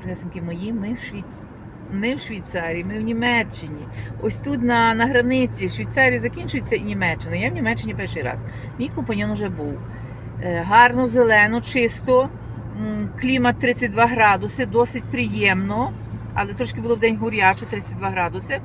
Дорогесенькі мої, ми в Швейц... не в Швейцарії, ми в Німеччині. Ось тут на, на границі Швейцарія закінчується і Німеччина. Я в Німеччині перший раз. Мій компаньон вже був. Е, Гарно, зелено, чисто, клімат 32 градуси, досить приємно, але трошки було в день горячо, 32 градуси.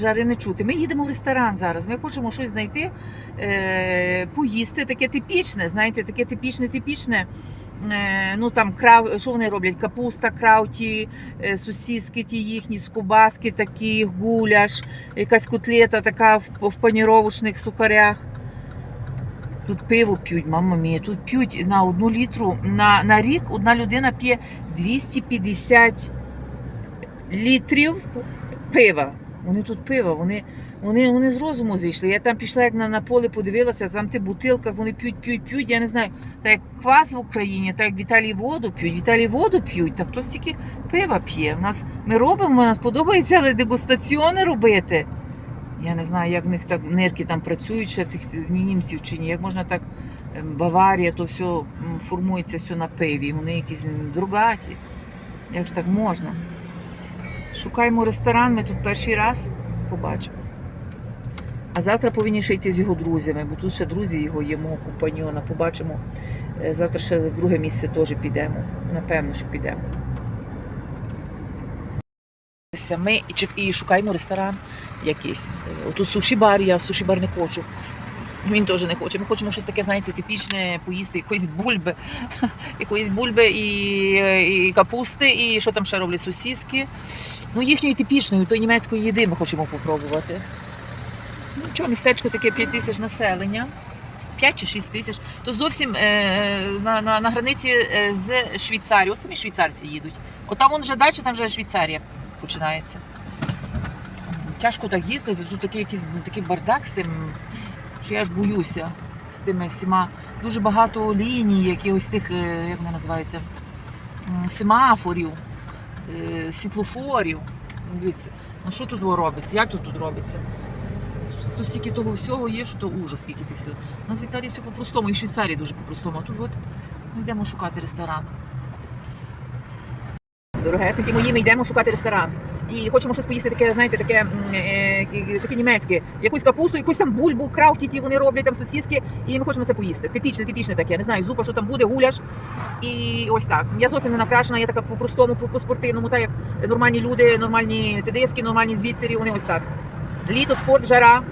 Жари не чути. Ми їдемо в ресторан зараз. Ми хочемо щось знайти, е, поїсти, таке типічне, знаєте, таке типічне, типічне. Е, ну там крав, що вони роблять? Капуста, крауті, е, сосиски ті їхні, скубаски такі, гуляш, якась котлета така в, паніровочних сухарях. Тут пиво п'ють, мама мія, тут п'ють на одну літру. На, на рік одна людина п'є 250 літрів пива. Вони тут пива, вони, вони, вони з розуму зійшли. Я там пішла, як на, на поле подивилася, там ті бутилках, вони п'ють, п'ють, п'ють. Я не знаю, так як квас в Україні, так як в Італії воду п'ють. В Італії воду п'ють, так хтось тільки пива п'є. У нас ми робимо, нас подобається, але дегустаціони робити. Я не знаю, як в них так нирки там працюють, ще в тих німців чи ні. Як можна так ем, Баварія, то все формується все на пиві. Вони якісь другаті. Як ж так можна? Шукаємо ресторан, ми тут перший раз побачимо. А завтра повинні ще йти з його друзями, бо тут ще друзі його є, мого компаньона. Побачимо. Е, Завтра ще в друге місце теж підемо. Напевно, що підемо. Ми і шукаємо ресторан якийсь. Е, Отут суші-бар, я в суші-бар не хочу. Він теж не хоче. Ми хочемо щось таке, знаєте, типічне, поїсти якоїсь бульби, якоїсь бульби і, і капусти, і що там ще роблять сусіски. Ну, їхньої типічної, то німецької їди ми хочемо попробувати. Ну, містечко таке 5 тисяч населення. 5 чи 6 тисяч, то зовсім е, на, на, на границі е, з Швейцарією. Самі швейцарці їдуть. От там вон вже далі, там вже Швейцарія починається. Тяжко так їздити, тут такий якийсь такий бардак з тим, що я ж боюся з тими всіма. Дуже багато ліній, якихось тих, е, як вони називаються, семафорів, е, світлофорів. Дивіться, ну що тут робиться? Як тут тут робиться? Тут стільки того всього є, що то ужас, скільки тих сил. У нас в Італії все по-простому, і в Швейцарії дуже по-простому. А тут от ми йдемо шукати ресторан. Дорогесенькі мої, ми йдемо шукати ресторан. І хочемо щось поїсти таке, знаєте, таке, е, е, таке німецьке. Якусь капусту, якусь там бульбу, крауті ті вони роблять, там сосиски, і ми хочемо це поїсти. Типічне, типічне таке. Не знаю, зупа, що там буде, гуляш. І ось так. Я зовсім не накрашена, я така по-простому, по- по-спортивному, так як нормальні люди, нормальні тедиски, нормальні звідсері, вони ось так. Літо, спорт, жара.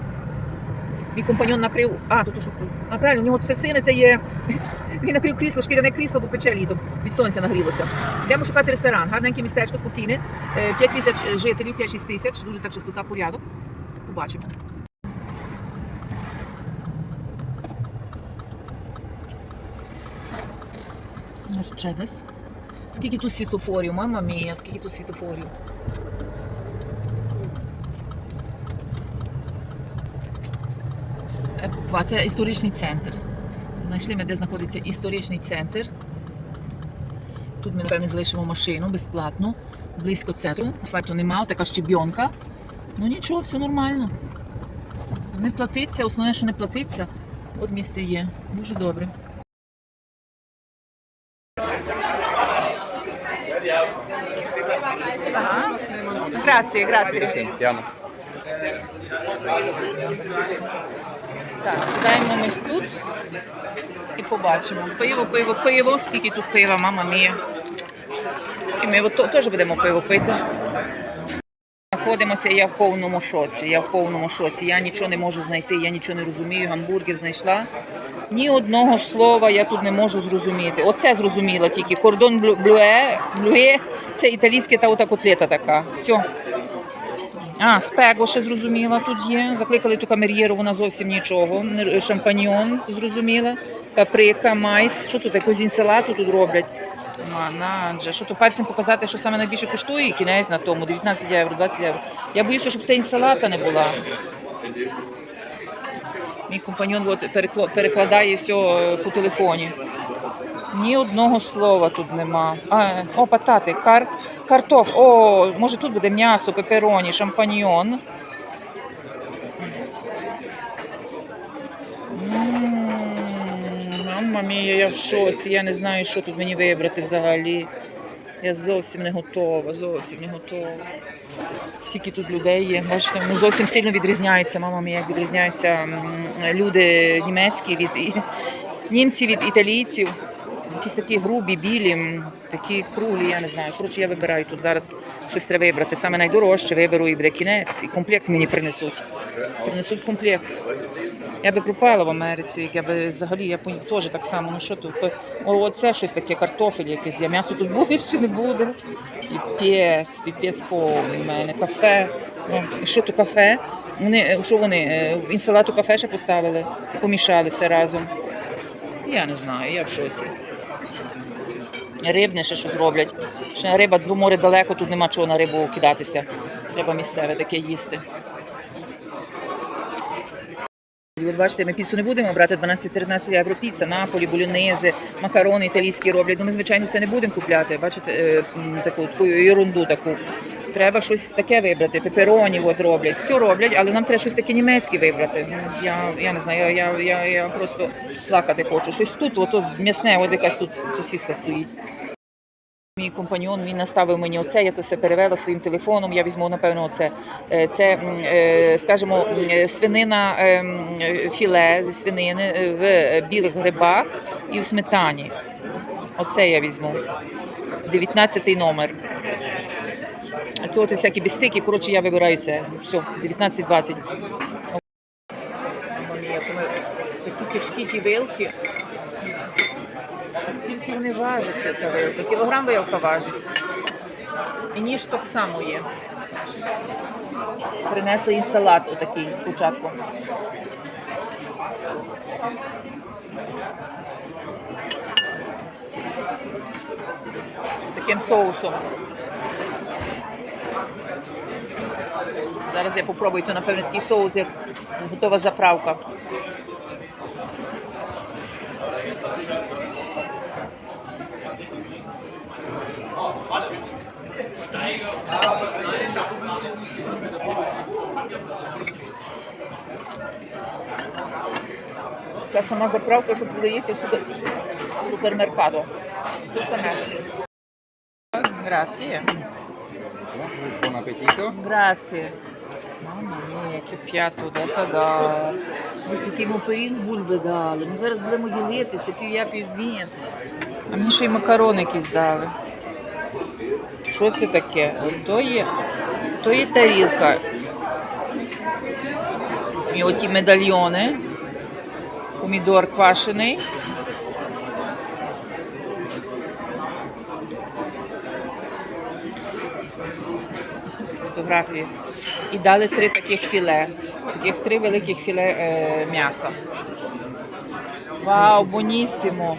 Мій компаньон накрив. А, тут тут. А правильно, у нього все синиться є. Він накрив крісло, шкіряне крісло, бо пече літом. Від сонця нагрілося. Йдемо шукати ресторан. Гарненьке містечко, спокійне. 5 тисяч жителів, 5-6 тисяч. Дуже так чистота, порядок. Побачимо. Мерчедес. Скільки тут світлофорів, мама мія, скільки тут світлофорів. А це історичний центр. Знайшли ми, де знаходиться історичний центр. Тут ми, напевне, залишимо машину безплатно, близько центру. Асфальту немає, така щебйонка. Ну нічого, все нормально. Не платиться, основне, що не платиться. От місце є. Дуже добре. Ага. Грації, грації. Так, сідаємо ми тут і побачимо. Пиво, пиво, пиво. Скільки тут пива, мама мія. І ми теж будемо пиво пити. Знаходимося, я в повному шоці. Я в повному шоці. Я нічого не можу знайти, я нічого не розумію. Гамбургер знайшла. Ні одного слова я тут не можу зрозуміти. Оце зрозуміла тільки. Кордон блюе, блюе це італійська та ота котлета така. Все. А, спего ще зрозуміла тут є. Закликали ту камер'єру, вона зовсім нічого. Шампаньон зрозуміла. Паприка, майс. Що тут? Якусь інсалату тут роблять. Манадже. Що то пальцем показати, що саме найбільше коштує, кінець на тому. 19 євро, 20 євро. Я боюся, щоб це інсалата не була. Мій компаньон от перекладає все по телефоні. Ні одного слова тут нема. А, о, патати, кар, картоф. О, може тут буде м'ясо, пепероні, шампаньйон. М, Мамма мія, я в шоці. Я не знаю, що тут мені вибрати взагалі. Я зовсім не готова, зовсім не готова. Скільки тут людей є. Бачите, вони зовсім сильно відрізняються. Мама мія, як відрізняються люди німецькі від німці від італійців. Якісь такі грубі, білі, такі круглі, я не знаю. Коротше, я вибираю тут зараз щось треба вибрати. Саме найдорожче виберу і буде кінець, і комплект мені принесуть. Принесуть комплект. Я би пропала в Америці, я би взагалі я теж так само. Ну що тут? О, оце щось таке, картофель якийсь. Я м'ясо тут буде чи не буде? Піпець, піпець повний в мене, кафе. І що тут кафе? Вони, е, що вони? е, Інсалату кафе ще поставили помішали все разом. Я не знаю, я в шоці. Рибне ще щось роблять. Ще риба, до море далеко, тут нема чого на рибу кидатися. Треба місцеве таке їсти. От бачите, ми піцу не будемо брати 12-13 євро піца, наполі, болюнези, макарони італійські роблять. Ну, ми, звичайно, це не будемо купляти. Бачите, е, таку, таку ерунду таку. Треба щось таке вибрати. Пепероні от роблять. Все роблять, але нам треба щось таке німецьке вибрати. Я, я не знаю, я, я, я, просто плакати хочу. Щось тут, от, от м'ясне, от якась тут сосиска стоїть. Мій компаньон він наставив мені оце, я то все перевела своїм телефоном. Я візьму, напевно, оце. Е, Це, е, скажімо, е, свинина філе зі свинини в білих грибах і в сметані. Оце я візьму. 19 номер. Це от всякі бістики, коротше, я вибираю це. Все, 19-20. Мама мія, такі тяжкі ті вилки. Скільки вони важать, ця вилка? Кілограм вилка важить. І ніж так само є. Принесли і салат отакий спочатку. З таким соусом. Зараз я попробую, то напевно такий соус, як готова заправка. Та сама заправка, що продається в супер... в супермеркадо. Грація. Buon appetito. Грація. Мама мія, яке п'ято, да та да. Ось який йому пиріг з бульби дали. Ми зараз будемо ділитися, пів я, пів він. А мені ще й макарони якісь дали. Що це таке? То є, то є тарілка. І оті медальйони. Помідор квашений. Фотографії. І дали три таких філе. Таких три великих філе е, м'яса. Вау, бонісімо.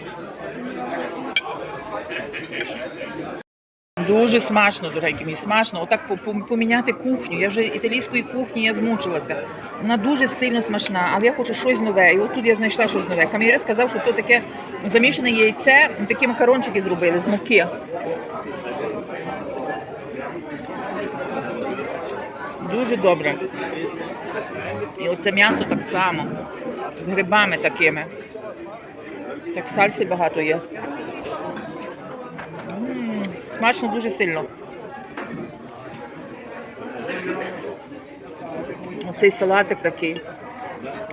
Дуже смачно, дорогенькі мій, смачно. Отак по- по- поміняти кухню. Я вже італійської кухні я змучилася. Вона дуже сильно смачна, але я хочу щось нове. І от тут я знайшла щось нове. Камірець сказав, що то таке замішане яйце, такі макарончики зробили з муки. Дуже добре. І оце м'ясо так само. З грибами такими. Так сальси багато є. Смачно дуже сильно. Оцей салатик такий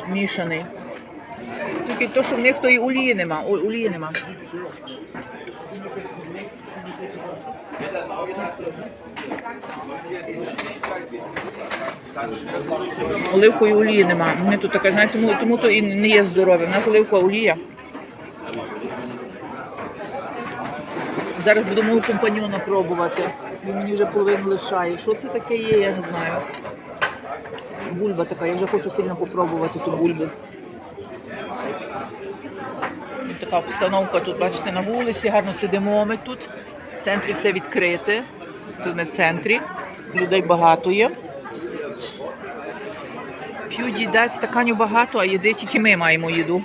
мішаний. Тільки то, що в них тої олії нема. Олії нема. Оливкової олії нема. Вони тут така, знаєте, тому, тому то і не є здорове. У нас оливкова олія. Зараз буду мого компаньона пробувати. Він мені вже половину лишає. Що це таке є, я не знаю. Бульба така, я вже хочу сильно попробувати ту бульбу. Така обстановка тут, бачите, на вулиці, гарно сидимо ми тут. В центрі все відкрите. Тут ми в центрі. Людей багато є. П'ють їдять стаканів багато, а їди тільки ми маємо їду.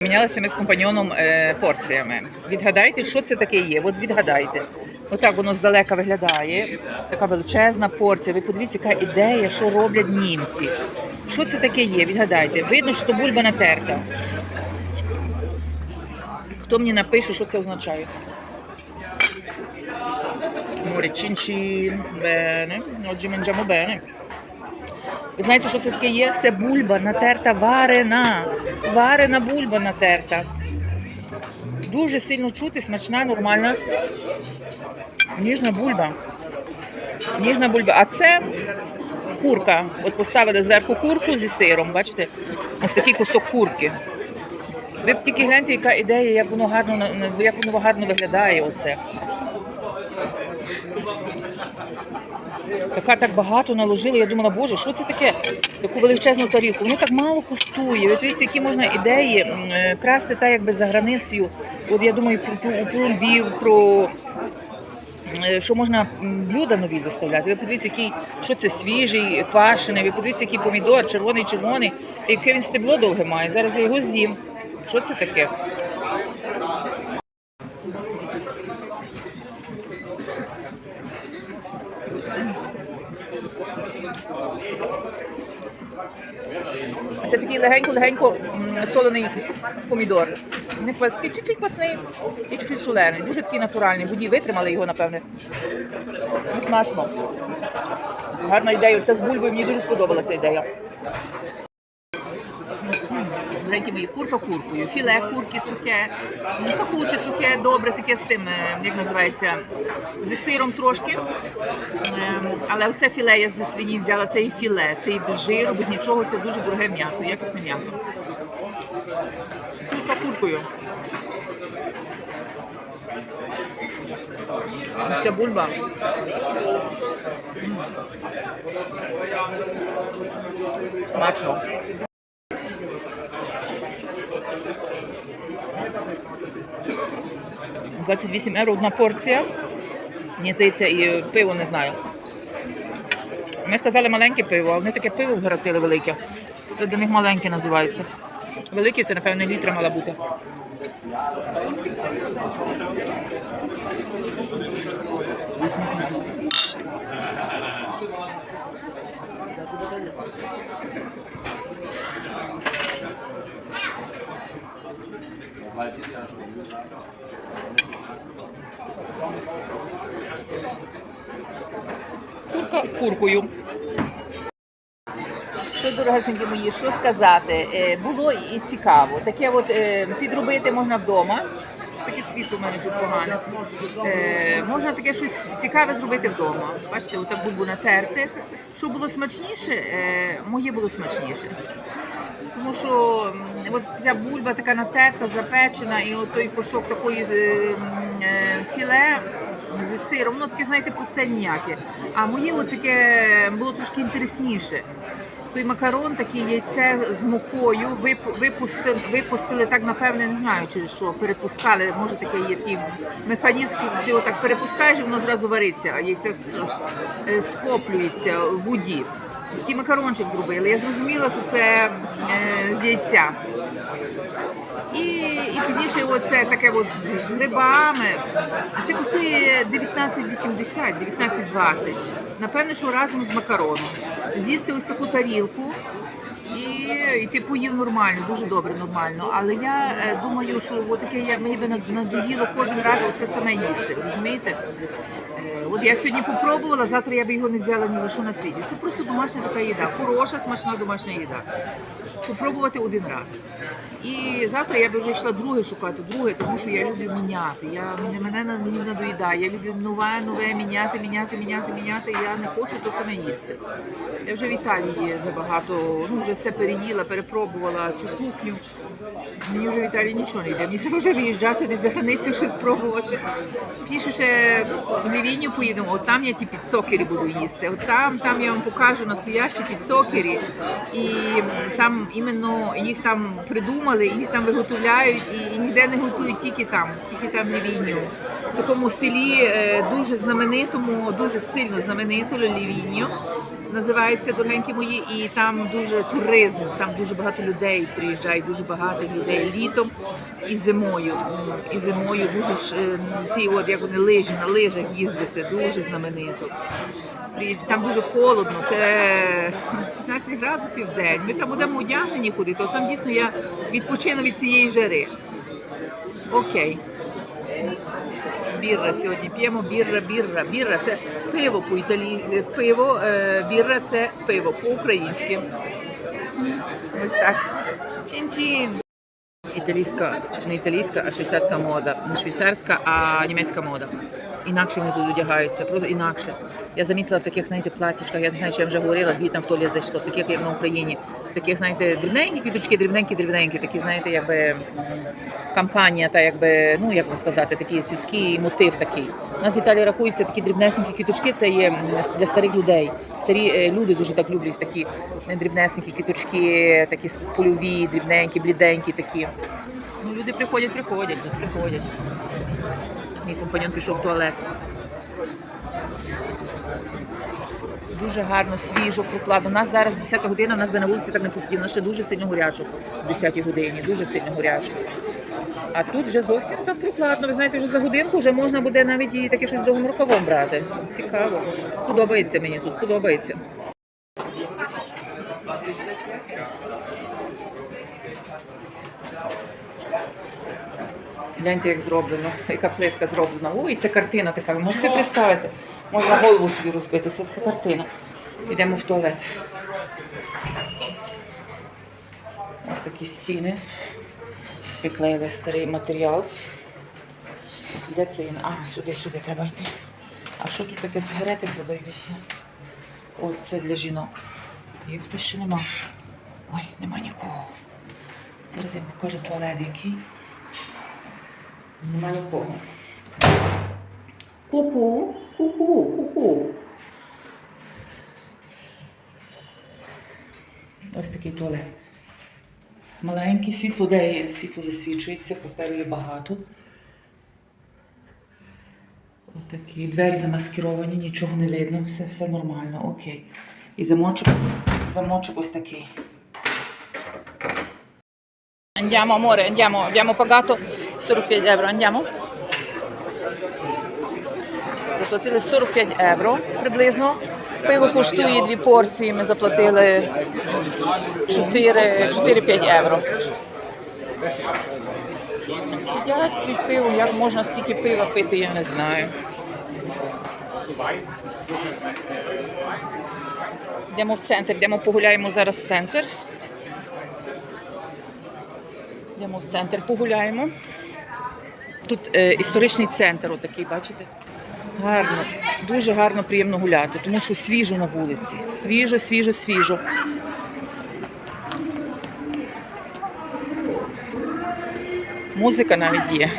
Мінялися ми з компаньоном е, порціями. Відгадайте, що це таке є. От відгадайте. Отак воно здалека виглядає. Така величезна порція. Ви подивіться, яка ідея, що роблять німці. Що це таке є? Відгадайте. Видно, що бульба натерта. Хто мені напише, що це означає? Cin cin. Bene. Oggi mangiamo bene. Ви знаєте, що це таке є? Це бульба натерта варена. Варена бульба натерта. Дуже сильно чути, смачна, нормальна. Ніжна бульба. Ніжна бульба. А це курка. От поставили зверху курку зі сиром. Бачите? Ось такий кусок курки. Ви б тільки гляньте, яка ідея, як воно гарно як воно гарно виглядає оце. Така так багато наложили. Я думала, боже, що це таке? Таку величезну тарілку. Воно так мало коштує. Ви дивіться, які можна ідеї е, красти так, якби за границею. От я думаю про, про, про Львів, про е, що можна блюда нові виставляти. Ви подивіться, який, що це свіжий, квашений. Ви подивіться, який помідор, червоний, червоний, яке він стебло довге має. Зараз я його з'їм. Що це таке? Такий легенько-легенько солений помідор. Чуть-чуть квасний і чуть-чуть солений. Дуже такий натуральний. Воді витримали його, напевне. Ну, смачно. Гарна ідея. Це з бульбою мені дуже сподобалася ідея. Дорогенькі мої, курка куркою, філе курки сухе, ну, пахуче сухе, добре, таке з тим, е, як називається, зі сиром трошки. Ем, Але оце філе я зі свині взяла, це і філе, це і без жиру, без нічого, це дуже дороге м'ясо, якісне м'ясо. Курка куркою. Ця бульба. Смачно. – 28 євро одна порція. Мені здається, і пиво не знаю. Ми сказали маленьке пиво, а вони таке пиво вгоротили велике. Це для них маленьке називається. Велике це, напевно, літра мала бути. Курка куркою. Що, дорогесенькі мої, що сказати? Е, Було і цікаво. Таке от е, підробити можна вдома. Таке світло в мене тут погане. Е, можна таке щось цікаве зробити вдома. Бачите, отак бульбу натерти. Що було смачніше, е, моє було смачніше. Тому що от ця бульба така натерта, запечена, і от той кусок такої е, е, філе зі сиром, воно таке, знаєте, пусте ніяке. А моє от таке було трошки інтересніше. Той макарон, таке яйце з мукою, вип- випустили, випустили так, напевне, не знаю, через що, перепускали. Може таке є такий механізм, що ти отак перепускаєш воно зразу вариться, а яйце е, схоплюється в воді. Такий макарончик зробили. Я зрозуміла, що це е, з яйця. Пізніше оце таке от з, грибами. Це коштує 19,80, 19,20. Напевне, що разом з макароном. З'їсти ось таку тарілку. І, і ти поїв нормально, дуже добре, нормально. Але я е, думаю, що от таке я, мені би над- надоїло кожен раз оце саме їсти. Розумієте? Е, От я сьогодні попробувала, завтра я би його не взяла ні за що на світі. Це просто домашня така їда, хороша, смачна домашня їда. Попробувати один раз. І завтра я би вже йшла друге шукати, друге, тому що я люблю міняти. Я мене мені надоїдає. Я люблю нове, нове міняти, міняти, міняти, міняти. Я не хочу то саме їсти. Я вже в Італії забагато, ну вже все переїла, перепробувала цю кухню. Мені вже в Італії нічого не йде. Мені треба вже виїжджати десь за границю щось пробувати. Пізніше ще в Лівіню поїдемо, от там я ті підсокері буду їсти. От там, там я вам покажу настоящі підсокері. І там іменно їх там придумали, їх там виготовляють і, ніде не готують тільки там, тільки там в Лівіню. В такому селі е, дуже знаменитому, дуже сильно знаменито Лівіню називається дорогенькі мої, і там дуже туризм, там дуже багато людей приїжджають, дуже багато людей літом і зимою. І зимою дуже ж е, ці, от як вони лижі на лижах їздити, дуже знаменито. Приїжджають- Там дуже холодно, це 15 градусів в день. Ми там будемо одягнені ходити, то там дійсно я відпочину від цієї жари. Окей. бірра сьогодні. П'ємо бірра, бірра. Бірра це пиво по італії. Пиво, е, бірра це пиво по-українськи. Ось так. Чин-чин. Італійська, не італійська, а швейцарська мода. Не швейцарська, а німецька мода. Інакше вони тут одягаються, правда, інакше. Я замітила в таких, знаєте, платічках, я не знаю, що я вже говорила, дві там в толі зайшло, таких, як на Україні. Таких, знаєте, дрібненькі квіточки, дрібненькі, дрібненькі, такі, знаєте, якби кампанія, та якби, ну як вам сказати, такий сільський мотив такий. У нас в Італії рахуються такі дрібнесенькі квіточки, це є для старих людей. Старі е, люди дуже так люблять такі дрібнесенькі квіточки, такі польові, дрібненькі, бліденькі такі. Ну, люди приходять, приходять, приходять. Мій компаньон пішов в туалет. Дуже гарно, свіжо, прокладно. У нас зараз 10 година, у нас би на вулиці так не посидів. У нас ще дуже сильно горячо в 10 годині, дуже сильно горячо. А тут вже зовсім так прокладно. Ви знаєте, вже за годинку вже можна буде навіть і таке щось довгим рукавом брати. Цікаво. Подобається мені тут, подобається. Гляньте, як зроблено, яка плитка зроблена. Ой, це картина така. Ви можете представити? Можна голову собі розбити. Це така картина. Йдемо в туалет. Ось такі стіни. Приклеїли старий матеріал. Де це він? А, сюди, сюди треба йти. А що тут таке сигарети продаються? О, це для жінок. Їх тут ще нема. Ой, нема нікого. Зараз я покажу туалет який. Нема нікого. Ку-ку, ку-ку, ку-ку. Ось такий туалет. Маленький, світло де є, світло засвічується, паперу є багато. Отакі двері замаскировані, нічого не видно, все, все нормально, окей. І замочок, замочок ось такий. Andiamo amore, andiamo, abbiamo pagato 45 euro, andiamo. Заплатили 45 євро приблизно. Пиво коштує дві порції, ми заплатили 4 4-5 євро. Сидять, п'ють пиво, як можна стільки пива пити, я не знаю. Йдемо в центр, йдемо погуляємо зараз в центр. Йдемо в центр, погуляємо. Тут е, історичний центр, отакий, бачите? Гарно, дуже гарно, приємно гуляти, тому що свіжо на вулиці. Свіжо, свіжо, свіжо. Музика навіть є.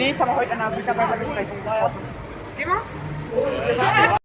Nee, ich habe heute Abend dabei. Immer?